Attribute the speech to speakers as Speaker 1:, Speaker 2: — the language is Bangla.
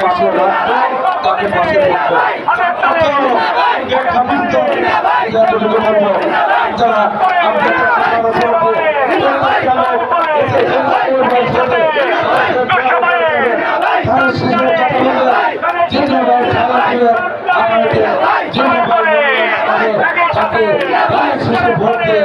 Speaker 1: পাশে রাখবে তাকে পাশে যারা আপনাদের জীবন তাকে তাকে সুস্থ ভোট দিয়ে